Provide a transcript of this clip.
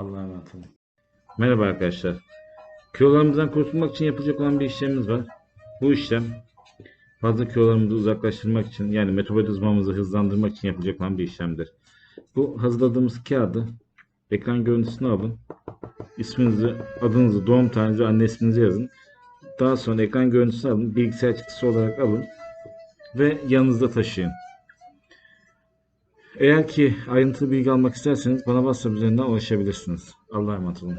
Allah'a emanet olun. Merhaba arkadaşlar. Kilolarımızdan kurtulmak için yapılacak olan bir işlemimiz var. Bu işlem fazla kilolarımızı uzaklaştırmak için yani metabolizmamızı hızlandırmak için yapılacak olan bir işlemdir. Bu hazırladığımız kağıdı ekran görüntüsünü alın. İsminizi, adınızı, doğum tarihinizi, anne isminizi yazın. Daha sonra ekran görüntüsünü alın. Bilgisayar çıktısı olarak alın. Ve yanınızda taşıyın. Eğer ki ayrıntılı bilgi almak isterseniz bana WhatsApp üzerinden ulaşabilirsiniz. Allah'a emanet olun.